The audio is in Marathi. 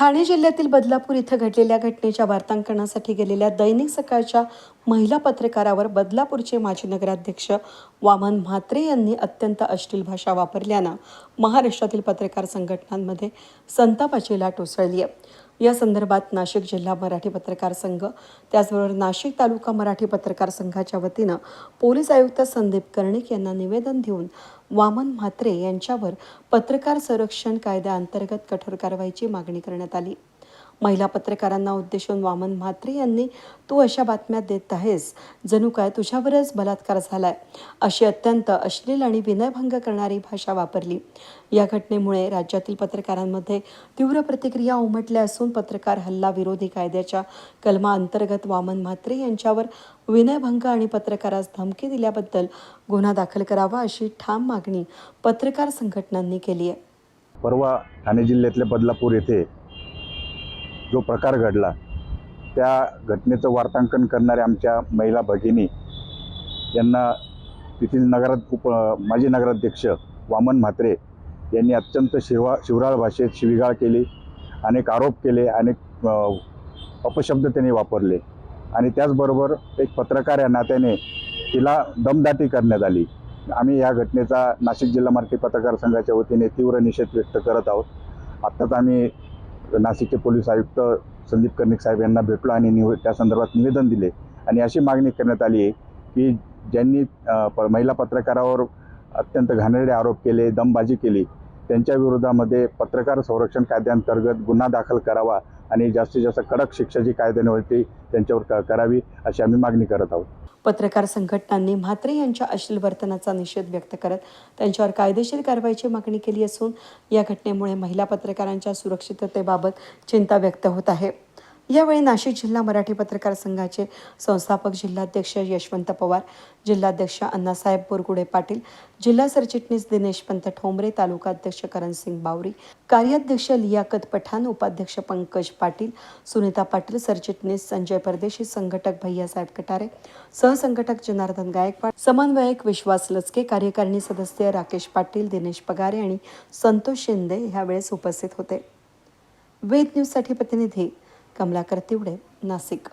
ठाणे जिल्ह्यातील बदलापूर इथं घडलेल्या घटनेच्या वार्तांकनासाठी गेलेल्या दैनिक सकाळच्या महिला पत्रकारावर बदलापूरचे माजी नगराध्यक्ष वामन म्हात्रे यांनी अत्यंत अश्लील भाषा वापरल्यानं महाराष्ट्रातील पत्रकार संघटनांमध्ये संतापाची लाट उसळली आहे या संदर्भात नाशिक जिल्हा मराठी पत्रकार संघ त्याचबरोबर नाशिक तालुका मराठी पत्रकार संघाच्या वतीनं पोलीस आयुक्त संदीप कर्णिक यांना निवेदन देऊन वामन म्हात्रे यांच्यावर पत्रकार संरक्षण कायद्याअंतर्गत कठोर कारवाईची मागणी करण्यात आली. महिला पत्रकारांना उद्देशून वामन म्हात्रे यांनी तू अशा बातम्या देत आहेस जणू काय तुझ्यावरच बलात्कार झालाय. अशी अत्यंत अश्लील आणि विनयभंग करणारी भाषा वापरली. या घटनेमुळे राज्यातील पत्रकारांमध्ये तीव्र प्रतिक्रिया उमटल्या असून पत्रकार हल्ला विरोधी कायद्याच्या कलमा अंतर्गत वामन म्हात्रे यांच्यावर विनयभंग आणि पत्रकारास धमकी दिल्याबद्दल गुन्हा दाखल करावा अशी ठाम मागणी पत्रकार संघटनांनी केली आहे. परवा ठाणे जिल्ह्यातल्या बदलापूर येथे जो प्रकार घडला त्या घटनेचं वार्तांकन करणाऱ्या आमच्या महिला भगिनी यांना तेथील नगरात उप माजी नगराध्यक्ष वामन म्हात्रे यांनी अत्यंत शिवा शिवराळ भाषेत शिवीगाळ केली अनेक आरोप केले अनेक अपशब्द त्यांनी वापरले. आणि त्याचबरोबर एक पत्रकार या नात्याने तिला दमदाटी करण्यात आली. आम्ही या घटनेचा नाशिक जिल्हा मराठी पत्रकार संघाच्या वतीने तीव्र निषेध व्यक्त करत आहोत. आत्ताच आम्ही नाशिकचे पोलीस आयुक्त संदीप कर्णिक साहेब यांना भेटलो आणि निव त्या संदर्भात निवेदन दिले. आणि अशी मागणी करण्यात आली आहे की ज्यांनी प महिला पत्रकारावर अत्यंत घाणेरडे आरोप केले दमबाजी केली त्यांच्या विरोधामध्ये पत्रकार संरक्षण कायद्याअंतर्गत गुन्हा दाखल करावा आणि जास्तीत जास्त कडक शिक्षा जी कायद्याने होती त्यांच्यावर क- करावी अशी आम्ही मागणी करत आहोत. पत्रकार संघटनांनी म्हात्रे यांच्या अश्लील वर्तनाचा निषेध व्यक्त करत त्यांच्यावर कायदेशीर कारवाईची मागणी केली असून या घटनेमुळे महिला पत्रकारांच्या सुरक्षिततेबाबत चिंता व्यक्त होत आहे. यावेळी नाशिक जिल्हा मराठी पत्रकार संघाचे संस्थापक जिल्हाध्यक्ष यशवंत पवार जिल्हाध्यक्ष अण्णासाहेब बोरगुडे पाटील जिल्हा सरचिटणीस दिनेश पंत ठोंबरे तालुकाध्यक्ष करणसिंग बावरी कार्याध्यक्ष लियाकत पठाण उपाध्यक्ष पंकज पाटील सुनीता पाटील सरचिटणीस संजय परदेशी संघटक भैयासाहेब कटारे सहसंघटक जनार्दन गायकवाड समन्वयक विश्वास लचके कार्यकारिणी सदस्य राकेश पाटील दिनेश पगारे आणि संतोष शिंदे ह्यावेळेस उपस्थित होते. वेद न्यूजसाठी प्रतिनिधी कमलाकर तिवडे नाशिक